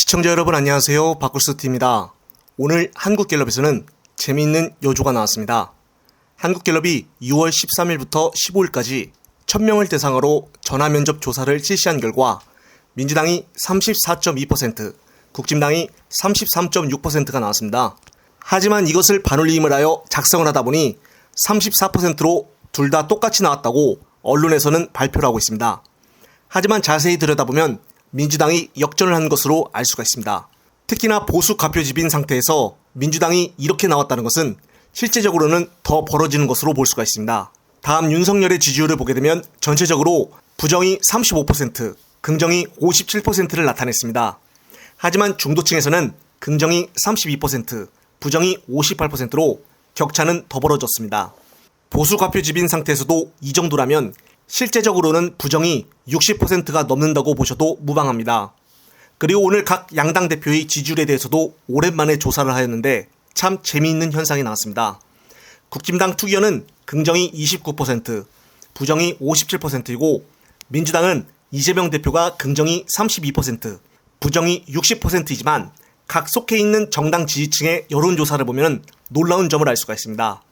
시청자 여러분 안녕하세요. 바꿀스트입니다. 오늘 한국갤럽에서는 재미있는 여조가 나왔습니다. 한국갤럽이 6월 13일부터 15일까지 1000명을 대상으로 전화 면접 조사를 실시한 결과 민주당이 34.2%, 국진당이 33.6%가 나왔습니다. 하지만 이것을 반올림을 하여 작성을 하다 보니 34%로 둘 다 똑같이 나왔다고 언론에서는 발표를 하고 있습니다. 하지만 자세히 들여다보면 민주당이 역전을 한 것으로 알 수가 있습니다. 특히나 보수 가표집인 상태에서 민주당이 이렇게 나왔다는 것은 실제적으로는 더 벌어지는 것으로 볼 수가 있습니다. 다음 윤석열의 지지율을 보게 되면 전체적으로 부정이 35%, 긍정이 57%를 나타냈습니다. 하지만 중도층에서는 긍정이 32%, 부정이 58%로 격차는 더 벌어졌습니다. 보수 가표집인 상태에서도 이 정도라면 실제적으로는 부정이 60%가 넘는다고 보셔도 무방합니다. 그리고 오늘 각 양당 대표의 지지율에 대해서도 오랜만에 조사를 하였는데 참 재미있는 현상이 나왔습니다. 국진당 투기현은 긍정이 29%, 부정이 57%이고 민주당은 이재명 대표가 긍정이 32%, 부정이 60%이지만 각 속해 있는 정당 지지층의 여론조사를 보면 놀라운 점을 알 수가 있습니다.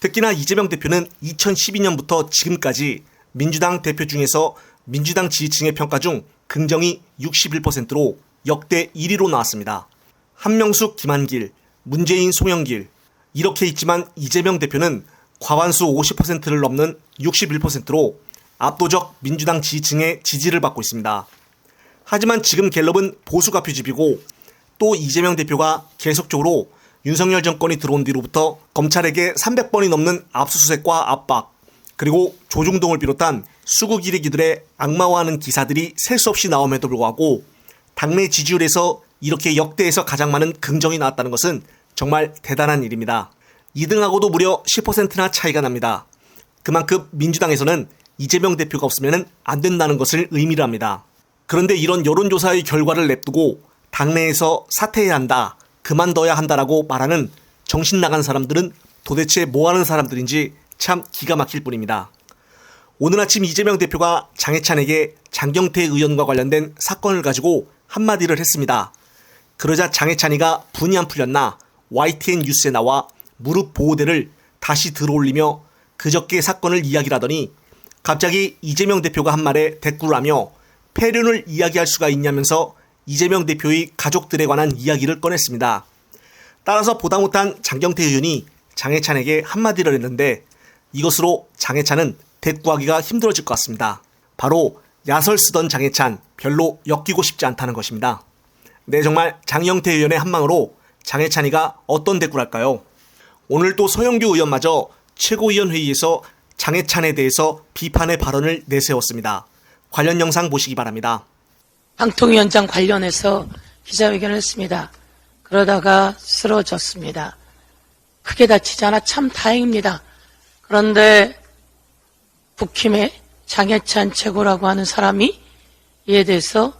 특히나 이재명 대표는 2012년부터 지금까지 민주당 대표 중에서 민주당 지지층의 평가 중 긍정이 61%로 역대 1위로 나왔습니다. 한명숙, 김한길, 문재인, 송영길 이렇게 있지만 이재명 대표는 과반수 50%를 넘는 61%로 압도적 민주당 지지층의 지지를 받고 있습니다. 하지만 지금 갤럽은 보수가 표집이고 또 이재명 대표가 계속적으로 윤석열 정권이 들어온 뒤로부터 검찰에게 300번이 넘는 압수수색과 압박, 그리고 조중동을 비롯한 수국 일기들의 악마화하는 기사들이 셀 수 없이 나옴에도 불구하고 당내 지지율에서 이렇게 역대에서 가장 많은 긍정이 나왔다는 것은 정말 대단한 일입니다. 2등하고도 무려 10%나 차이가 납니다. 그만큼 민주당에서는 이재명 대표가 없으면 안 된다는 것을 의미를 합니다. 그런데 이런 여론조사의 결과를 냅두고 당내에서 사퇴해야 한다, 그만둬야 한다라고 말하는 정신 나간 사람들은 도대체 뭐 하는 사람들인지 참 기가 막힐 뿐입니다. 오늘 아침 이재명 대표가 장해찬에게 장경태 의원과 관련된 사건을 가지고 한마디를 했습니다. 그러자 장해찬이가 분이 안 풀렸나 YTN 뉴스에 나와 무릎 보호대를 다시 들어올리며 그저께 사건을 이야기를 하더니 갑자기 이재명 대표가 한 말에 대꾸를 하며 폐륜을 이야기할 수가 있냐면서 이재명 대표의 가족들에 관한 이야기를 꺼냈습니다. 따라서 보다 못한 장경태 의원이 장해찬에게 한마디를 했는데 이것으로 장해찬은 대꾸하기가 힘들어질 것 같습니다. 바로 야설 쓰던 장해찬 별로 엮이고 싶지 않다는 것입니다. 네, 정말 장영태 의원의 한망으로 장해찬이가 어떤 대꾸를 할까요? 오늘 또 서영교 의원마저 최고위원 회의에서 장해찬에 대해서 비판의 발언을 내세웠습니다. 관련 영상 보시기 바랍니다. 방통위원장 관련해서 기자회견을 했습니다. 그러다가 쓰러졌습니다. 크게 다치지 않아 참 다행입니다. 그런데 국힘의 장해찬 최고라고 하는 사람이 이에 대해서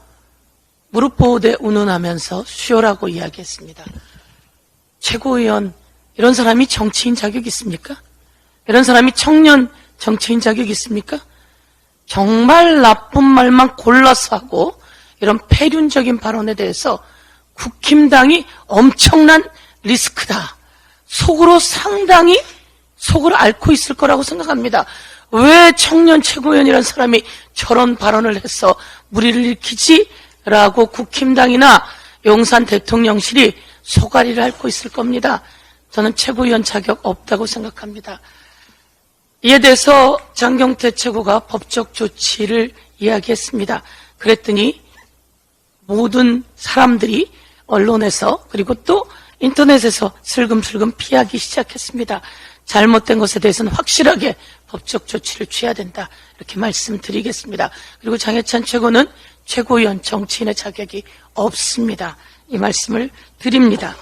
무릎 보호대 운운하면서 수요라고 이야기했습니다. 최고위원 이런 사람이 정치인 자격 있습니까? 이런 사람이 청년 정치인 자격 있습니까? 정말 나쁜 말만 골라서 하고 이런 폐륜적인 발언에 대해서 국힘당이 엄청난 리스크다. 속으로 상당히 속을 앓고 있을 거라고 생각합니다. 왜 청년 최고위원이라는 사람이 저런 발언을 해서 무리를 일으키지? 라고 국힘당이나 용산 대통령실이 소가리를 앓고 있을 겁니다. 저는 최고위원 자격 없다고 생각합니다. 이에 대해서 장경태 최고가 법적 조치를 이야기했습니다. 그랬더니 모든 사람들이 언론에서 그리고 또 인터넷에서 슬금슬금 피하기 시작했습니다. 잘못된 것에 대해서는 확실하게 법적 조치를 취해야 된다. 이렇게 말씀드리겠습니다. 그리고 장해찬 최고는 최고위원 정치인의 자격이 없습니다. 이 말씀을 드립니다.